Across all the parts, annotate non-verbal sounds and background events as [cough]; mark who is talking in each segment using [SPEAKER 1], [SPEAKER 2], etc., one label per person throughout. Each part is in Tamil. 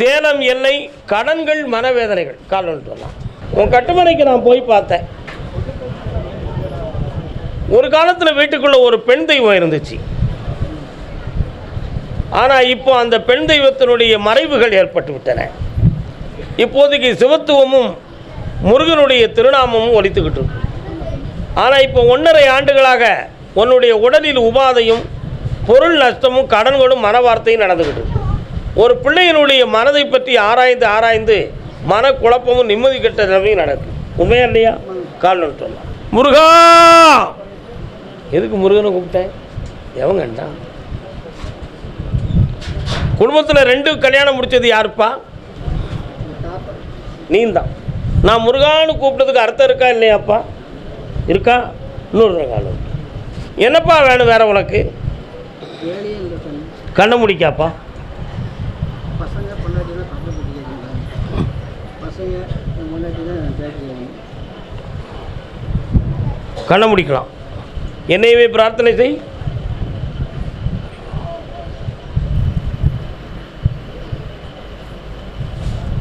[SPEAKER 1] சேலம் எல்லை கடன்கள் மனவேதனைகள். கால் சொல்லலாம் உன் கட்டுமனைக்கு நான் போய் பார்த்தேன். ஒரு காலத்தில் வீட்டுக்குள்ள ஒரு பெண் தெய்வம் இருந்துச்சு. ஆனால் இப்போ அந்த பெண் தெய்வத்தினுடைய மறைவுகள் ஏற்பட்டு விட்டன. இப்போதைக்கு சிவத்துவமும் முருகனுடைய திருநாமமும் ஒலித்துக்கிட்டு இருக்கு. ஆனால் இப்போ ஒன்றரை ஆண்டுகளாக உன்னுடைய உடலில் உபாதையும் பொருள் நஷ்டமும் கடன்களும் மனவார்த்தையும் நடந்துக்கிட்டு இருக்கு. ஒரு பிள்ளையினுடைய மனதை பற்றி ஆராய்ந்து ஆராய்ந்து மனக்குழப்பமும் நிம்மதி கெட்ட நிலைமையும் நடக்கும் உண்மையா இல்லையா? கால் நிறுத்தலாம் முருகா! எதுக்கு முருகனை கூப்பிட்டேன்? எவங்கண்டா குடும்பத்தில் ரெண்டு கல்யாணம் முடித்தது யாருப்பா? நீந்தான் நான் முருகான்னு கூப்பிட்டதுக்கு அர்த்தம் இருக்கா இல்லையாப்பா? இருக்கா? இன்னொரு காலம் என்னப்பா வேணும் வேற உனக்கு? கண்ணை முடிக்காப்பா? கண்ண முடிக்கலாம். என்னையுமே பிரார்த்தனை செய்.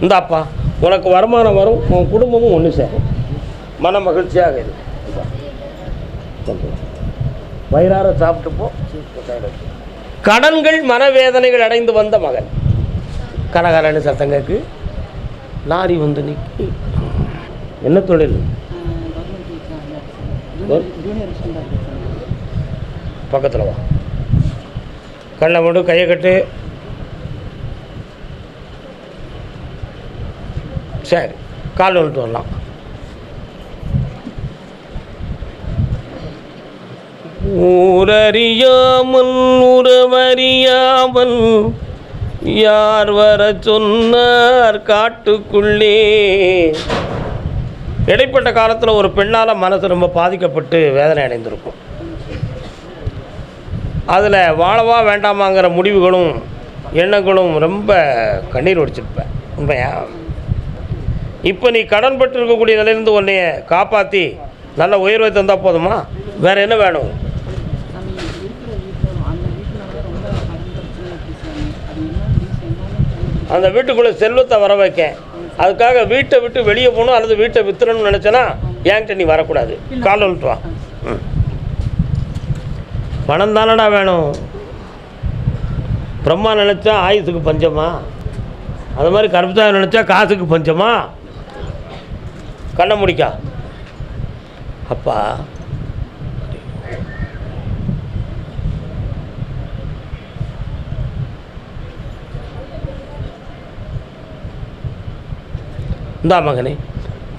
[SPEAKER 1] இந்தாப்பா உனக்கு வருமானம் வரும் உன் குடும்பமும் ஒன்று சேரும். மன மகிழ்ச்சியாக இருக்கு வயிறார சாப்பிட்டுப்போ கடன்கள் மனவேதனைகள் அடைந்து வந்த மகன். கனகரன்னு சத்தம் லாரி வந்து நிற்கி என்ன தொழில்? பக்கத்தில் வா. கண்ணை மட்டும் கையை கட்டு. சரி கால் வந்துட்டு வரலாம். ஊரறியாமல் உறவறியாமல் யார் வர சொன்னார் காட்டுக்குள்ளே? இடைப்பட்ட காலத்தில் ஒரு பெண்ணால் மனசு ரொம்ப பாதிக்கப்பட்டு வேதனை அடைந்திருக்கும். அதில் வாழவா வேண்டாமாங்கிற முடிவுகளும் எண்ணங்களும் ரொம்ப கண்ணீர் ஒடிச்சிருப்பேன் உண்மையா? இப்போ நீ கடன் பட்டு இருக்கக்கூடிய நிலையிலேருந்து உன்னைய காப்பாற்றி நல்ல உயர்வை தந்தால் போதுமா? வேறு என்ன வேணும்
[SPEAKER 2] சாமி இருக்கிற வீட்டில் அந்த வீட்டில் ரொம்ப கடன் பிரச்சனை இருக்கு சாமி அது என்ன ரீசன் என்னன்னு
[SPEAKER 1] அந்த வீட்டுக்குள்ளே செல்வத்தை வர வைக்க அதுக்காக வீட்டை விட்டு வெளியே போகணும் அல்லது வீட்டை வித்துறணும்னு நினச்சேன்னா என்கிட்ட நீ வரக்கூடாது. கால் வா. பணம் தானடா வேணும்? பிரம்மா நினச்சா ஆயுசுக்கு பஞ்சமா? அது மாதிரி கருப்பசாமி நினச்சா காசுக்கு பஞ்சமா? கண்ணை முடிக்கா. அப்பா. இந்தா மகனே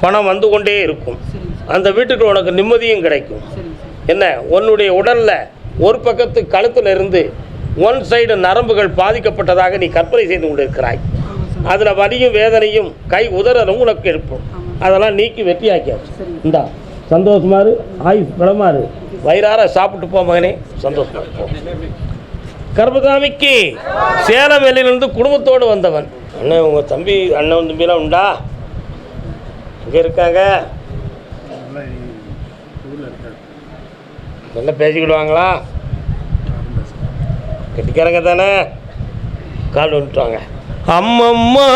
[SPEAKER 1] பணம் வந்து கொண்டே இருக்கும். அந்த வீட்டுக்கு உனக்கு நிம்மதியும் கிடைக்கும். என்ன? உன்னுடைய உடலில் ஒரு பக்கத்து கழுத்துல இருந்து ஒன் சைடு நரம்புகள் பாதிக்கப்பட்டதாக நீ கற்பனை செய்து கொண்டிருக்கிறாய். அதில் வலியும் வேதனையும் கை உதறலும் உனக்கு இருக்கும் அதெல்லாம் நீக்கி வெட்டியாக்கியாச்சு.
[SPEAKER 2] சரிங்க
[SPEAKER 1] இந்தா சந்தோஷமாரு ஆயுஷ் பலமாரு வயிறார சாப்பிட்டு போ மகனே. சந்தோஷமா கர்பசாமிக்கு சேலம் வெளியிலிருந்து குடும்பத்தோடு வந்தவன். அண்ணன் உங்கள் தம்பி அண்ணன் தம்பிலாம் உண்டா? இங்கே இருக்காங்க. நல்லா பேசிக்கிடுவாங்களா? கெட்டிக்காரங்க தானே? கால் வந்துட்டுவாங்க அம்மம்மா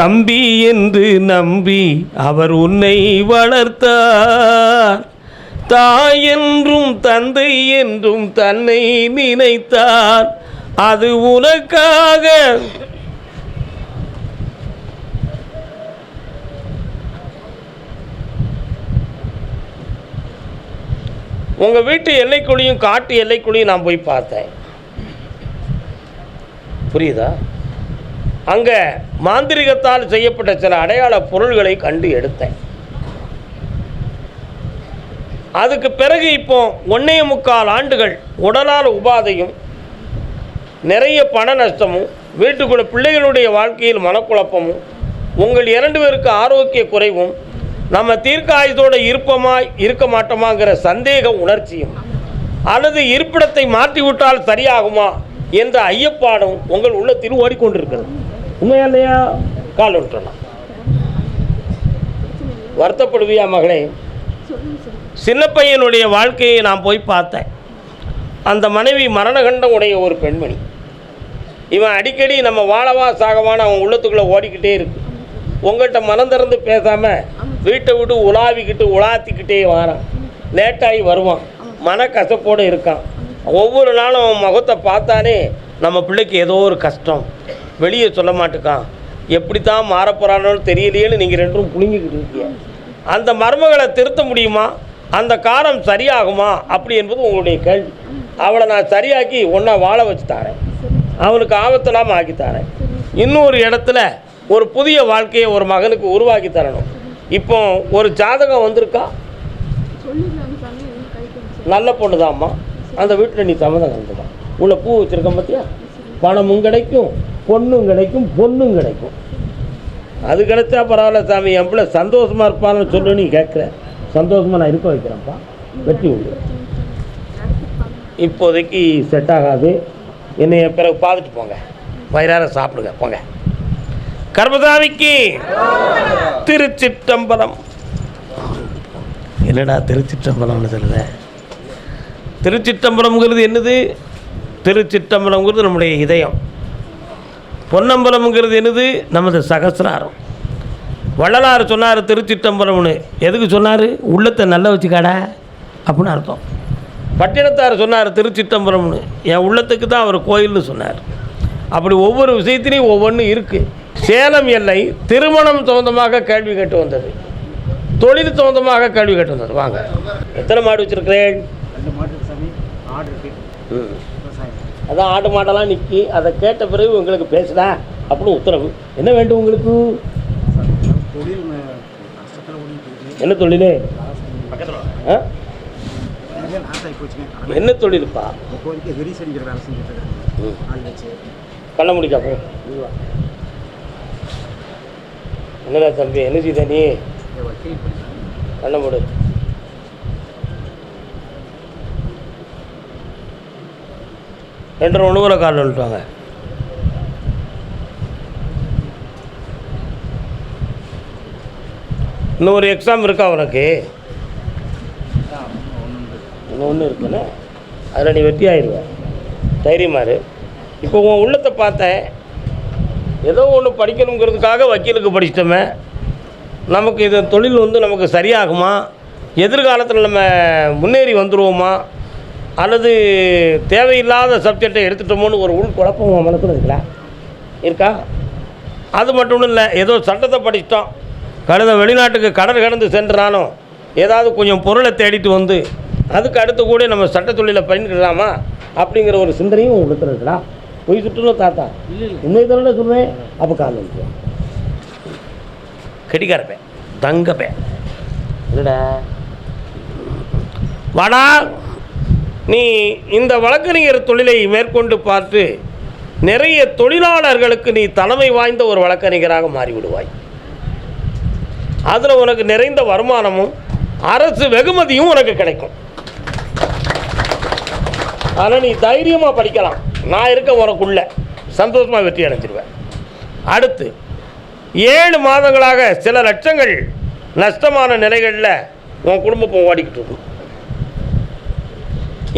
[SPEAKER 1] தம்பி என்று நம்பி அவர் உன்னை வளர்த்தார். தாய் என்றும் தந்தை என்றும் தன்னை நினைத்தார். அது உனக்காக உங்கள் வீட்டு எல்லைக்குழியும் காட்டு எல்லைக்குழியும் நான் போய் பார்த்தேன். புரியுதா? அங்கே மாந்திரிகத்தால் செய்யப்பட்ட சில அடையாள பொருள்களை கண்டு எடுத்தேன். அதுக்கு பிறகு இப்போ ஒன்றே முக்கால் ஆண்டுகள் உடலால் உபாதையும் நிறைய பண நஷ்டமும் வீட்டுக்குள்ள பிள்ளைகளுடைய வாழ்க்கையில் மனக்குழப்பமும் உங்கள் இரண்டு பேருக்கு ஆரோக்கிய குறைவும் நம்ம தீர்க்க ஆயுதோடு இருப்போமா இருக்க மாட்டோமாங்கிற சந்தேக உணர்ச்சியும் அல்லது இருப்பிடத்தை மாற்றிவிட்டால் சரியாகுமா என்ற ஐயப்பாடும் உங்கள் உள்ளத்தில் ஓடிக்கொண்டிருக்கிறது. உண்மையா இல்லையா? கால் விட்டுறலாம் வருத்தப்படுவியா மகளே? சின்ன பையனுடைய வாழ்க்கையை நான் போய் பார்த்தேன். அந்த மனைவி மரணகண்டம் உடைய ஒரு பெண்மணி. இவன் அடிக்கடி நம்ம வாழவா சாகவான அவன் உள்ளத்துக்குள்ளே ஓடிக்கிட்டே இருக்கு. உங்கள்கிட்ட மனம் திறந்து பேசாமல் வீட்டை விட்டு உலாவிக்கிட்டு உலாத்திக்கிட்டே வாரான். லேட்டாகி வருவான். மனக்கசப்போடு இருக்கான். ஒவ்வொரு நாளும் அவன் முகத்தை பார்த்தாலே நம்ம பிள்ளைக்கு ஏதோ ஒரு கஷ்டம். வெளியே சொல்ல மாட்டுக்கான். எப்படி தான் மாறப்போறானோன்னு தெரியலையேன்னு நீங்கள் ரெண்டும் புழுங்கிக்கிட்டு இருக்கீங்க. அந்த மர்மங்களை திருத்த முடியுமா? அந்த காலம் சரியாகுமா? அப்படி என்பது உங்களுடைய கேள்வி. அவளை நான் சரியாக்கி ஒன்றா வாழ வச்சு தாரேன். அவனுக்கு ஆபத்தில்லாமல் ஆக்கி தாரேன். இன்னொரு இடத்துல ஒரு புதிய வாழ்க்கையை ஒரு மகனுக்கு உருவாக்கி தரணும். இப்போ ஒரு ஜாதகம் வந்திருக்கா? நல்ல பொண்ணு தான்மா அந்த வீட்டில் நீ சம்மதம் கலந்துதான் உள்ள பூ வச்சிருக்க பார்த்தியா பணமும் கிடைக்கும் பொண்ணும் கிடைக்கும் பொண்ணும் கிடைக்கும். அது கிடைச்சா பரவாயில்ல சாமி என் பிள்ளை சந்தோஷமாக இருப்பான்னு சொல்லி நீ கேட்குற. சந்தோஷமாக நான் இருக்க வைக்கிறேன்ப்பா. வெற்றி உண்டு இப்போதைக்கு செட் ஆகாது. என்னைய பிறகு பார்த்துட்டு போங்க. வயிறார சாப்பிடுங்க. போங்க. கர்மசாமிக்கு திருச்சிற்றம்பலம். என்னடா திருச்சிற்றம்பலம்னு சொல்லுத? திருச்சிற்றம்பலம்ங்கிறது என்னது? திருச்சிற்றம்பலம்ங்கிறது நம்முடைய இதயம். பொன்னம்பலம்ங்கிறது என்னது? நமது சகசிராரம். வள்ளலார் சொன்னார் திருச்சிற்றம்பலம்னு. எதுக்கு சொன்னார்? உள்ளத்தை நல்லா வச்சுக்காடா அப்படின்னு அர்த்தம். பட்டினத்தார் சொன்னார் திருச்சிற்றம்பலம்னு. என் உள்ளத்துக்கு தான் அவர் கோயில்னு சொன்னார். அப்படி ஒவ்வொரு விஷயத்திலையும் ஒவ்வொன்றும் இருக்குது சேலம் எல்லை திருமணம் சம்பந்தமாக கேள்வி கேட்டு வந்தது. தொழில் சம்பந்தமாக கேள்வி கேட்டு வந்தது. வாங்க. எத்தனை மாடு வச்சுருக்கிறேன்? அதான் ஆடு மாடெல்லாம் நிற்கி அதை கேட்ட பிறகு உங்களுக்கு பேசுடா அப்படின்னு உத்தரவு. என்ன வேண்டும் உங்களுக்கு? என்ன தொழில்? என்ன தொழிலுப்பா?
[SPEAKER 2] இப்போதைக்கு ஹெரிஸ் அடிக்கிற வேலை செஞ்சுட்டு இருக்கேன்
[SPEAKER 1] ம்
[SPEAKER 2] ஆள் வச்சு
[SPEAKER 1] கண்ண முடிக்கா போ என்னடா தம்பி என்ன செய்த நீ?
[SPEAKER 2] இதை
[SPEAKER 1] கண்ண மூடு. ரெண்டரை ஒன்று கால் வந்துட்டாங்க இன்னும் ஒரு எக்ஸாம் இருக்கா உனக்கு? இன்னும் ஒன்று இருக்குண்ணே அதில் நீ வெற்றி ஆயிடுவேன் தைரியமாரு இப்போ உன் உள்ளத்தை பார்த்தேன். ஏதோ ஒன்று படிக்கணுங்கிறதுக்காக வக்கீலுக்கு படிச்சிட்டோமே. நமக்கு இது தொழில் வந்து நமக்கு சரியாகுமா? எதிர்காலத்தில் நம்ம முன்னேறி வந்துடுவோமா அல்லது தேவையில்லாத சப்ஜெக்டை எடுத்துட்டோமோன்னு ஒரு உள் குழப்பம் உன் மனசில் இருக்குல்ல? இருக்கா? அது மட்டும் இல்லை ஏதோ சட்டத்தை படிச்சிட்டோம். கடந்த வெளிநாட்டுக்கு கடல் கடந்து சென்றானோ ஏதாவது கொஞ்சம் பொருளை தேடிட்டு வந்து அதுக்கு அடுத்து கூட நம்ம சட்ட தொழிலை பயன்படுத்தலாமா அப்படிங்கிற ஒரு சிந்தனையும் உங்களுக்கு இருக்குடா. போய் சுற்றணும் தாத்தா?
[SPEAKER 2] இல்லை இல்லை
[SPEAKER 1] உண்மை தானே சொல்லுவேன் அப்போ கால் வந்து கெடிக்காரப்பேன் தங்கப்பேன் இல்லைடா வாடா நீ இந்த வழக்கறிஞர் தொழிலை மேற்கொண்டு பார்த்து நிறைய தொழிலாளர்களுக்கு நீ தலைமை வாய்ந்த ஒரு வழக்கறிஞராக மாறிவிடுவாய். அதில் உனக்கு நிறைந்த வருமானமும் அரசு வெகுமதியும் உனக்கு கிடைக்கும். ஆனால் நீ தைரியமாக படிக்கலாம். நான் இருக்க உனக்குள்ள சந்தோஷமாக வெற்றி அடைஞ்சிருவேன். அடுத்து ஏழு மாதங்களாக சில லட்சங்கள் நஷ்டமான நிலைகளில் உன் குடும்பம் ஓடிக்கிட்டு இருக்கும்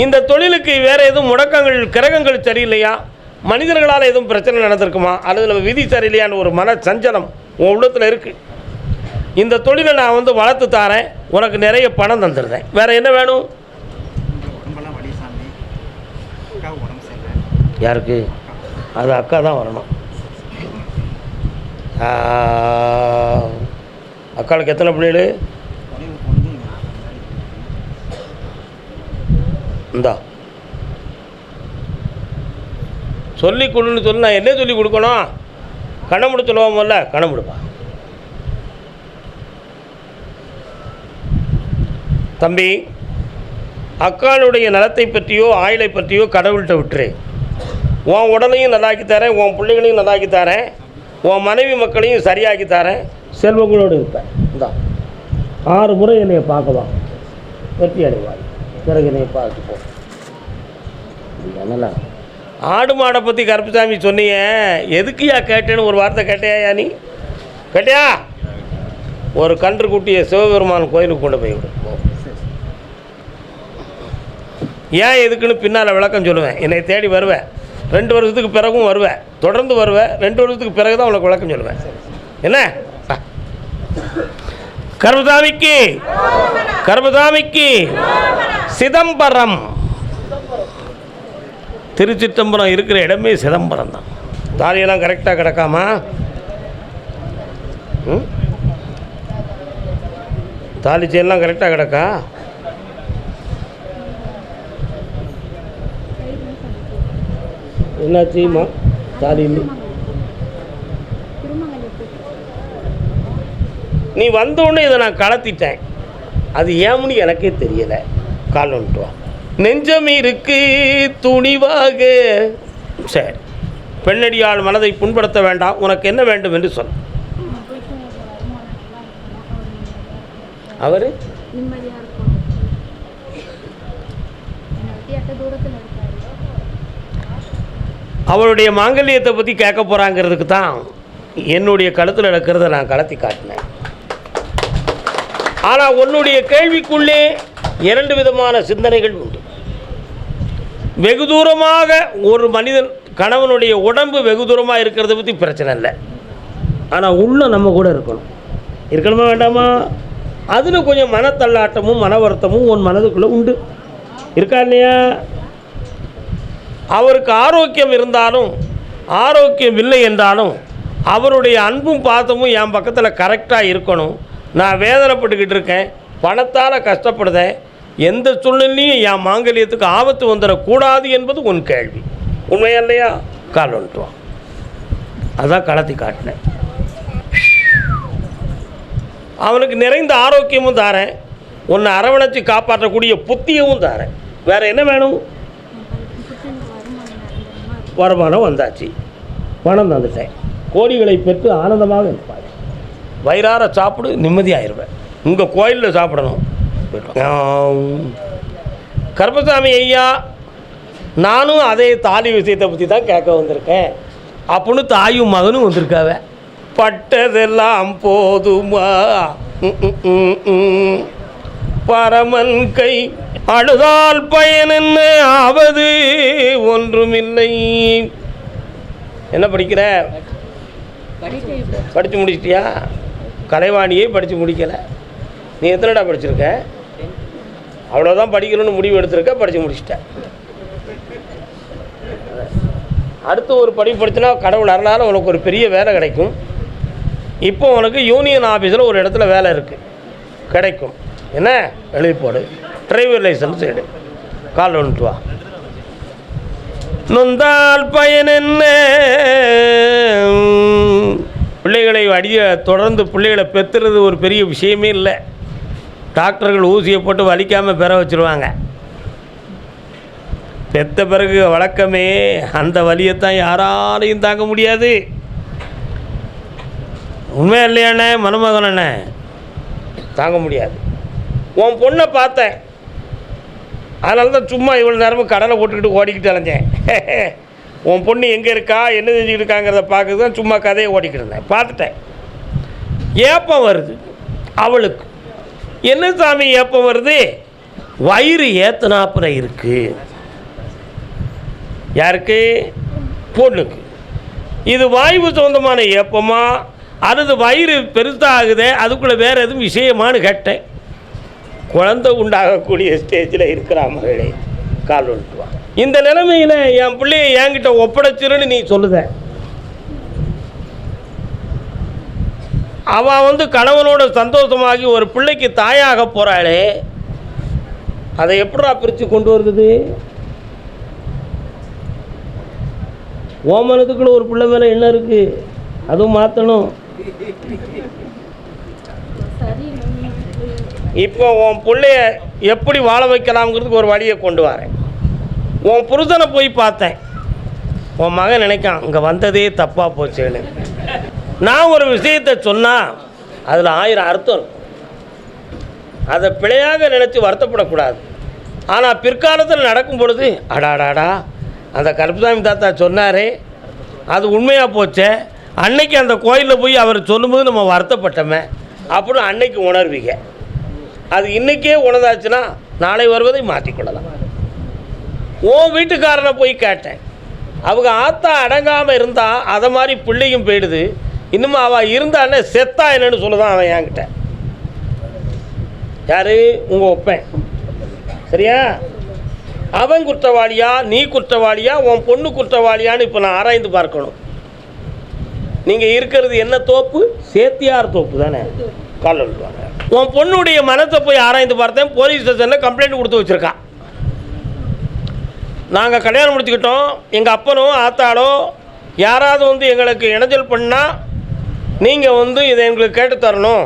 [SPEAKER 1] இந்த தொழிலுக்கு வேறு எதுவும் முடக்கங்கள் கிரகங்கள் சரியில்லையா? மனிதர்களால் எதுவும் பிரச்சனை நடந்திருக்குமா? அல்லது நம்ம விதி சரியில்லையான்னு ஒரு மன சஞ்சலம் உன் உள்ளத்தில் இருக்குது இந்த தொழிலை நான் வந்து வளர்த்து தாரேன். உனக்கு நிறைய பணம் தந்துடுறேன் வேறு என்ன வேணும்
[SPEAKER 2] உடம்பெல்லாம் வலி சாமி அக்கா உடம்பு சரியில்லை
[SPEAKER 1] யாருக்கு? அது அக்கா தான் வரணும். அக்காளுக்கு எத்தனை பிள்ளைகள்? இந்தா. சொல்லி கொடுன்னு சொல்லி நான் என்ன சொல்லி கொடுக்கணும்? கண்ணை முடி சொல்லுவோம்ல கண்ணை தம்பி அக்காளுடைய நலத்தை பற்றியோ ஆயுளை பற்றியோ கடவுள்கிட்ட விட்டுரு. உன் உடலையும் நல்லாக்கி தரேன் உன் பிள்ளைகளையும் நல்லாக்கி தரேன் உன் மனைவி மக்களையும் சரியாக்கி தரேன். செல்வங்களோடு இருப்பேன். இந்தா ஆறு முறை என்னைய பார்க்கலாம். வெற்றி அடைவாய். பிறகு என்னைய பார்த்து போ என்னல ஆடு மாடை பற்றி கருப்புசாமி சொன்னீங்க எதுக்குயா கேட்டேன்னு ஒரு வார்த்தை கேட்டியா நீ? கேட்டியா? ஒரு கன்று குட்டியை சிவபெருமான் கோயிலுக்கு கொண்டு போய் விடு. ஏன் எதுக்குன்னு பின்னால் விளக்கம் சொல்லுவேன். என்னை தேடி வருவேன். ரெண்டு வருஷத்துக்கு பிறகும் வருவேன் தொடர்ந்து வருவேன் ரெண்டு வருஷத்துக்கு பிறகு தான் உனக்கு விளக்கம் சொல்லுவேன். என்ன? வா. கர்மசாமிக்கு கர்மசாமிக்கு சிதம்பரம். திருச்சித்தம்பரம் இருக்கிற இடமே சிதம்பரம் தான். தாலியெல்லாம் கரெக்டாக கிடக்காமா? ம்? தாலி செயின்லாம் கரெக்டாக கிடக்கா? என்னாச்சுமா தாலி நீ வந்தோடனே இதை நான் கலத்திட்டேன். அது ஏமுன்னு எனக்கே தெரியலை. காலன்ட்டு வா. நெஞ்சம் இருக்கு துணிவாக சரி. பெண்ணடியாள் மனதை புண்படுத்த வேண்டாம். உனக்கு என்ன வேண்டும் என்று சொல். அவர்
[SPEAKER 3] நிம்மதியாக இருக்கும் என்னை விட்டு எட்ட தூரத்தில் இருக்காரு
[SPEAKER 1] அவளுடைய மாங்கல்யத்தை பற்றி கேட்க போகிறாங்கிறதுக்கு தான் என்னுடைய கழுத்தில் நடக்கிறத நான் கலத்தி காட்டினேன். ஆனால் உன்னுடைய கேள்விக்குள்ளே இரண்டு விதமான சிந்தனைகள் உண்டு. வெகு தூரமாக ஒரு மனிதன் கணவனுடைய உடம்பு வெகு தூரமாக இருக்கிறத பற்றி பிரச்சனை இல்லை. ஆனால் உள்ள நம்ம கூட இருக்கணும். இருக்கணுமா வேண்டாமா? அதில் கொஞ்சம் மனத்தள்ளாட்டமும் மன வருத்தமும் உன் மனதுக்குள்ளே உண்டு. இருக்கா இல்லையா? அவருக்கு ஆரோக்கியம் இருந்தாலும் ஆரோக்கியம் இல்லை என்றாலும் அவருடைய அன்பும் பார்த்தமும் என் பக்கத்தில் கரெக்டாக இருக்கணும். நான் வேதனைப்பட்டுக்கிட்டு இருக்கேன். பணத்தால் கஷ்டப்படுதேன். எந்த சூழ்நிலையும் என் மாங்கல்யத்துக்கு ஆபத்து வந்துடக்கூடாது என்பது உன் கேள்வி. உண்மையா இல்லையா? கால் வந்துட்டு அதான் களத்தி காட்டினேன். அவனுக்கு நிறைந்த ஆரோக்கியமும் தாரேன். உன்னை அரவணைச்சு காப்பாற்றக்கூடிய புத்தியமும் தாரேன். வேறு என்ன வேணும்
[SPEAKER 3] எனக்கு வருமானம் நிரந்தரமாக இருக்கும்
[SPEAKER 1] வருமானம் வந்தாச்சு. பணம் தந்துட்டேன். கோடிகளை பெற்று ஆனந்தமாக இருப்பாங்க வயிறார சாப்பிடு நிம்மதியாயிருவேன். உங்கள் கோயிலில் சாப்பிடணும். கருப்பசாமி ஐயா நானும் அதே தாலி விஷயத்தை பற்றி தான் கேட்க வந்திருக்கேன். அப்படின்னு தாயும் மகனும் வந்திருக்காவ. பட்டதெல்லாம் போதுமா? பரமன் கை அழுதால் பயன் ஆவது ஒன்றுமில்லை. என்ன படிக்கிற? படித்து முடிச்சிட்டியா? கலைவாணியே படித்து முடிக்கலை. நீ எத்தனைடா படிச்சிருக்க? அவ்வளோதான் படிக்கணும்னு முடிவு எடுத்திருக்க படித்து முடிச்சிட்ட. அடுத்து ஒரு படிப்பு படிச்சினா கடவுள் அருளால் உனக்கு ஒரு பெரிய வேலை கிடைக்கும். இப்போ உனக்கு யூனியன் ஆஃபீஸில் ஒரு இடத்துல வேலை இருக்குது கிடைக்கும். என்ன? எழுதி போடு. டிரைவர் லைசன்ஸ் எடு. கால் ஒன்று வா. நொந்தால் பயன் என்ன? பிள்ளைகளை அடிய தொடர்ந்து பிள்ளைகளை பெற்றுறது ஒரு பெரிய விஷயமே இல்லை. டாக்டர்கள் ஊசியை போட்டு வலிக்காமல் பெற வச்சுருவாங்க. பெத்த பிறகு வழக்கமே அந்த வலியைத்தான் யாராலையும் தாங்க முடியாது. உண்மை இல்லையாண்ணே மணமகன் அண்ணே? தாங்க முடியாது. உன் பொண்ணை பார்த்தேன். அதனால தான் சும்மா இவ்வளோ நேரமும் கடலை போட்டுக்கிட்டு ஓடிக்கிட்டு அலைஞ்சேன். [laughs] உன் பொண்ணு எங்கே இருக்கா என்ன செஞ்சுக்கிட்டு இருக்காங்கிறத பார்க்கறது தான் சும்மா கதையை ஓடிக்கிட்டு இருந்தேன். பார்த்துட்டேன். ஏப்பம் வருது. அவளுக்கு. என்ன சாமி ஏப்பம் வருது? வயிறு ஏத்தனாப்புற இருக்கு. யாருக்கு? பொண்ணுக்கு. இது வாய்வு சொந்தமான ஏப்பமா? அல்லது வயிறு பெருசாகுதே அதுக்குள்ளே வேறு எதுவும் விஷயமானு கேட்டேன். குழந்தை உண்டாகக்கூடிய ஸ்டேஜில் இருக்கிற மகளே கால் வந்துட்டு இந்த நிலைமையில் என் பிள்ளைய என்கிட்ட ஒப்படைச்சிருன்னு நீ சொல்லுத. அவன் வந்து கணவனோட சந்தோஷமாகி ஒரு பிள்ளைக்கு தாயாக போகிறாளே அதை எப்படா பிரித்து கொண்டு வருது? ஓமனத்துக்குள்ள ஒரு பிள்ளை மேலே என்ன இருக்குது அதுவும் மாற்றணும்
[SPEAKER 3] சரி
[SPEAKER 1] இப்போ உன் பிள்ளைய எப்படி வாழ வைக்கலாம்ங்கிறதுக்கு ஒரு வழியை கொண்டு வரேன். உன் புருஷனை போய் பார்த்தேன். உன் மகன் நினைக்கான் இங்கே வந்ததே தப்பாக போச்சேன்னு. நான் ஒரு விஷயத்தை சொன்னால் அதில் ஆயிரம் அர்த்தம் இருக்கும். அதை பிழையாக நினச்சி வருத்தப்படக்கூடாது. ஆனால் பிற்காலத்தில் நடக்கும் பொழுது அடாடாடா அந்த கருப்புசாமி தாத்தா சொன்னாரே அது உண்மையாக போச்சே? அன்னைக்கு அந்த கோயிலில் போய் அவர் சொல்லும்போது நம்ம வருத்தப்பட்டோமே? அப்படின்னு அன்னைக்கு உணர்வீங்க. அது இன்றைக்கே உணர்ந்தாச்சுன்னா நாளை வருவதை மாற்றிக்கொள்ளலாம். உன் வீட்டுக்காரனை போய் கேட்டேன். அவங்க ஆத்தா அடங்காமல் இருந்தால் அதை மாதிரி பிள்ளையும் போயிடுது. இன்னும் அவள் இருந்தானே செத்தா என்னன்னு சொல்லுதான் அவன் என்கிட்ட. யாரு? உங்கள் ஒப்பேன். சரியா? அவன் குற்றவாளியா நீ குற்றவாளியா உன் பொண்ணு குற்றவாளியான்னு இப்போ நான் ஆராய்ந்து பார்க்கணும். நீங்கள் இருக்கிறது என்ன தோப்பு? சேத்தியார் தோப்பு தானே. கால் சொல்லுவாங்க உன் பொண்ணுடைய மனத்தை போய் ஆராய்ந்து பார்த்தேன் போலீஸ் ஸ்டேஷனில் கம்ப்ளைண்ட் கொடுத்து வச்சுருக்கான் நாங்கள் கல்யாணம் முடிச்சுக்கிட்டோம் எங்கள் அப்பனோ ஆத்தாளோ யாராவது வந்து எங்களுக்கு இணைஞ்சல் பண்ணால் நீங்கள் வந்து இதை எங்களுக்கு கேட்டு தரணும்.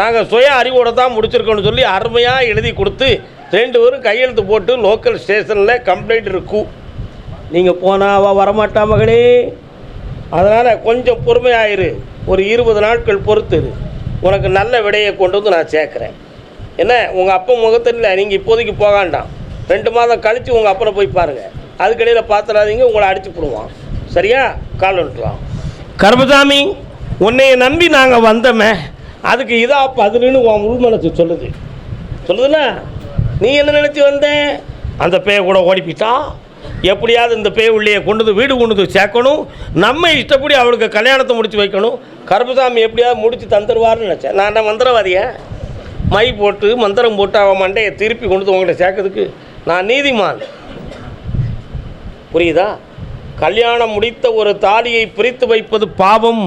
[SPEAKER 1] நாங்கள் சுய அறிவோடு தான் முடிச்சிருக்கோம்னு சொல்லி அருமையாக எழுதி கொடுத்து ரெண்டு பேரும் கையெழுத்து போட்டு லோக்கல் ஸ்டேஷனில் கம்ப்ளைண்ட் இருக்கும் நீங்கள் போனால் அவள் வரமாட்டா மகளே. அதனால் கொஞ்சம் பொறுமையாயிரு ஒரு இருபது நாட்கள் பொறுத்து உனக்கு நல்ல விடையை கொண்டு வந்து நான் சேர்க்குறேன். என்ன? உங்கள் அப்பா முகத்தில் நீங்கள் இப்போதைக்கு போகாண்டாம் ரெண்டு மாதம் கழித்து உங்கள் அப்பனை போய் பாருங்கள் அதுக்கடையில் பார்த்துடாதீங்க உங்களை அடிச்சு போடுவான். சரியா? கால் விட்டுலாம் கருமசாமி உன்னைய நம்பி நாங்கள் வந்தோமே அதுக்கு இதா பதிலுன்னு உன் உள் மனசு சொல்லுது. சொல்லுதுண்ணா நீ என்ன நினச்சி வந்த? அந்த பேய கூட ஓடிப்பிட்டான் எப்படியாவது இந்த பேய் உள்ளே கொண்டு வந்து வீடு கொண்டு வந்து சேர்க்கணும். நம்ம இஷ்டப்படி அவளுக்கு கல்யாணத்தை முடித்து வைக்கணும். கருப்பசாமி எப்படியாவது முடித்து தந்துடுவார்னு நினச்சேன். நான் என்ன மந்திரவாதியா? மை போட்டு மந்திரம் போட்டு அவன் மண்டையை திருப்பி கொண்டு வந்து உங்கள்கிட்ட சேர்க்கறதுக்கு நான் நீதிமான். புரியுதா? கல்யாணம் முடித்த ஒரு தாலியை பிரித்து வைப்பது பாவம்.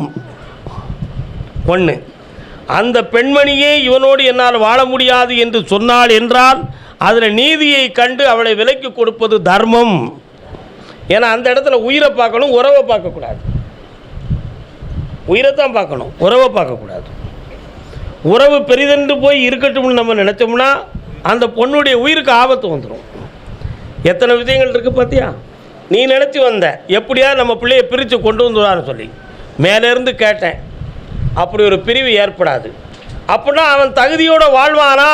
[SPEAKER 1] ஒன்று அந்த பெண்மணியே இவனோடு என்னால் வாழ முடியாது என்று சொன்னாள் என்றால் அதில் நீதியை கண்டு அவளை விலைக்கு கொடுப்பது தர்மம். ஏன்னா அந்த இடத்துல உயிரை பார்க்கணும் உறவை பார்க்கக்கூடாது. உயிரை தான் பார்க்கணும் உறவை பார்க்கக்கூடாது. உறவு பெரிதென்று போய் இருக்கட்டும்னு நம்ம நினச்சோம்னா அந்த பொண்ணுடைய உயிருக்கு ஆபத்து வந்துடும் எத்தனை விஷயங்கள் இருக்குது பார்த்தியா நீ நினச்சி வந்த எப்படியா நம்ம பிள்ளையை பிரித்து கொண்டு வந்துடான்னு சொல்லி. மேலேருந்து கேட்டேன். அப்படி ஒரு பிரிவு ஏற்படாது. அப்படின்னா அவன் தகுதியோடு வாழ்வானா?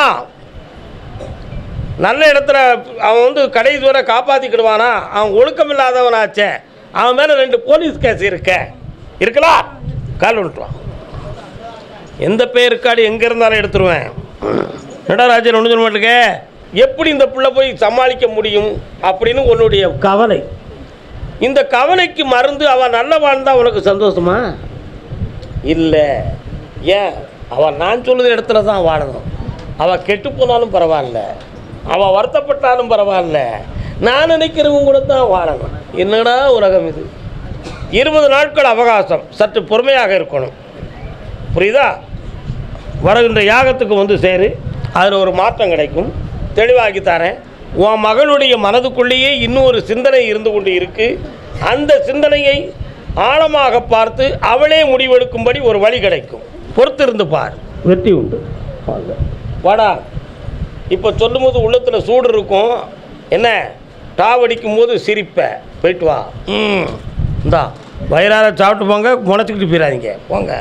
[SPEAKER 1] நல்ல இடத்துல அவன் வந்து கடைசி வரை காப்பாற்றிக்கிடுவானா அவன் ஒழுக்கம் இல்லாதவனாச்சே அவன் மேலே ரெண்டு போலீஸ் கேஸ் இருக்க. இருக்கலாம் கால் விட்டுருவான் எந்த பேர் இருக்காடு எங்கே இருந்தாலும் எடுத்துருவேன். நடராஜன் ஒன்று சொல்ல மாட்டேங்க. எப்படி இந்த பிள்ளை போய் சமாளிக்க முடியும் அப்படின்னு உன்னுடைய கவலை. இந்த கவலைக்கு மருந்து அவன் நல்ல வாழ்ந்தா உனக்கு சந்தோஷமா? இல்லை. ஏன்? அவன் நான் சொல்லுற இடத்துல தான் வாழணும். அவள் கெட்டு போனாலும் பரவாயில்ல. அவள் வருத்தப்பட்டாலும் பரவாயில்ல. நான் நினைக்கிறவங்க கூட தான் வாழணும். என்னடா உலகம் இது? இருபது நாட்கள் அவகாசம். சற்று பொறுமையாக இருக்கணும். புரியுதா? வருகின்ற யாகத்துக்கு வந்து சேரு. அதில் ஒரு மாற்றம் கிடைக்கும். தெளிவாக்கி தரேன். உன் மகளுடைய மனதுக்குள்ளேயே இன்னும் ஒரு சிந்தனை இருந்து கொண்டு இருக்கு. அந்த சிந்தனையை ஆழமாக பார்த்து அவளே முடிவெடுக்கும்படி ஒரு வழி கிடைக்கும். பொறுத்திருந்து பார். வெற்றி உண்டு. வாடா. இப்போ சொல்லும்போது உள்ளத்தில் சூடு இருக்கும். என்ன? டாவடிக்கும் போது சிரிப்பேன் போயிட்டு வா. ம். இந்தா வயிறார சாப்பிட்டு போங்க முளைச்சிக்கிட்டு போயிடாதீங்க போங்க.